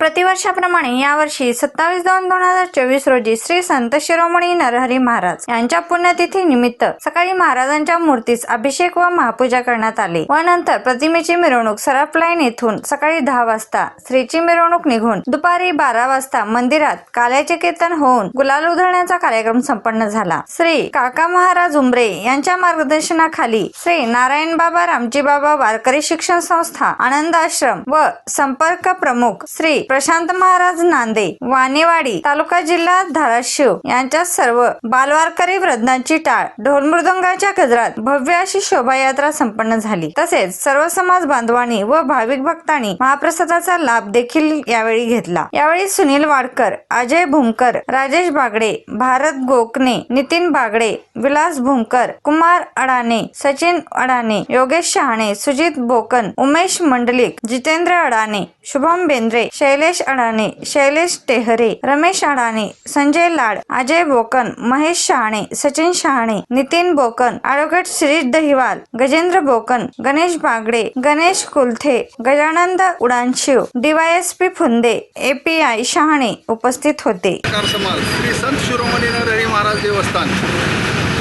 प्रतिवर्षाप्रमाणे यावर्षी सत्तावीस दोन दोन हजार चोवीस रोजी श्री संत शिरोमणी नरहरी महाराज यांच्या पुण्यतिथी निमित्त सकाळी महाराजांच्या मूर्तीस अभिषेक व महापूजा करण्यात आली व नंतर प्रतिमेची मिरवणूक सराफ लाईन येथून सकाळी दहा वाजता श्रीची मिरवणूक निघून दुपारी बारा वाजता मंदिरात काल्याचे कीर्तन होऊन गुलाल उधळण्याचा कार्यक्रम संपन्न झाला. श्री काका महाराज उंबरे यांच्या मार्गदर्शनाखाली श्री नारायण बाबा रामजी बाबा वारकरी शिक्षण संस्था आनंद आश्रम व संपर्क प्रमुख श्री प्रशांत महाराज नांदे वानेवाडी तालुका जिल्हा धाराशिव यांच्या सर्व बालवारकरी वृद्धांची टाळ. ढोल मृदंगाच्या गजरात भव्य अशी शोभायात्रा संपन्न झाली. तसेच सर्व समाज बांधवांनी व भाविक भक्तांनी महाप्रसादाचा लाभ देखील यावेळी घेतला. यावेळी Sunil Wadkar Ajay Bhumkar Rajesh Bagde Bharat Gokane Nitin Bagde Vilas Bhumkar Kumar Adane Sachin Adane Yogesh Shahane Sujit Bokan Umesh Mandlik Jitendra Adane Shubham Bendre Shail Shailesh Adane Shailesh Tehare Ramesh Adane Sanjay Lad Ajay Bokan Mahesh Shahane Sachin Shahane Nitin Bokan advocate Shirish Dahiwal Gajendra Bokan Ganesh Bagde Ganesh Kulthe Gajanand Udanshiv DYSP Phunde API Shahane उपस्थित होते. श्री संत शिरोमणी नरहरी महाराज देवस्थान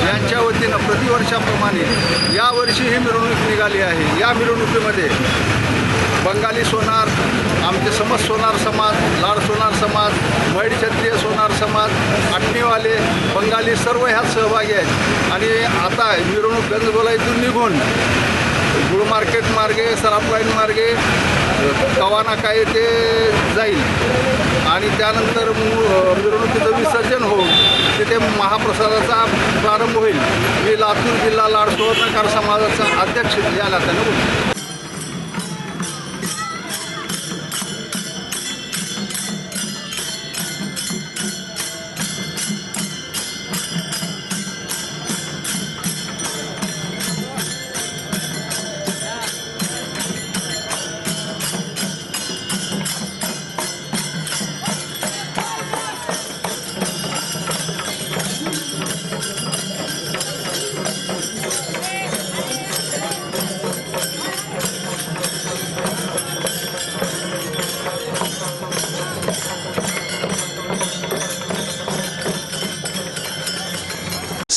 यांच्या वतीनं प्रतिवर्षाप्रमाणे यावर्षी ही मिरवणूक निघाली आहे. या मिरवणुकीमध्ये बंगाली सोनार आमचे समज सोनार समाज लाड सोनार समाज मैड क्षत्रिय सोनार समाज आटणीवाले बंगाली सर्व ह्यात सहभागी आहेत. आणि आता मिरवणूक गंजगोला निघून गुळ मार्केट मार्गे सराफ लाईन मार्गे कवानाका येथे जाईल. आणि त्यानंतर मु- मिरवणुकीचं विसर्जन होऊन तिथे महाप्रसादाचा प्रारंभ होईल. मी लातूर जिल्हा लाड सुवर्णकार समाजाचा अध्यक्ष या नात्यानं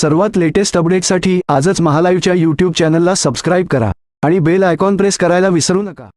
सर्वात लेटेस्ट अपडेटसाठी आजच महालाईव्हच्या यूट्यूब चॅनलला सबस्क्राईब करा आणि बेल आयकॉन प्रेस करायला विसरू नका.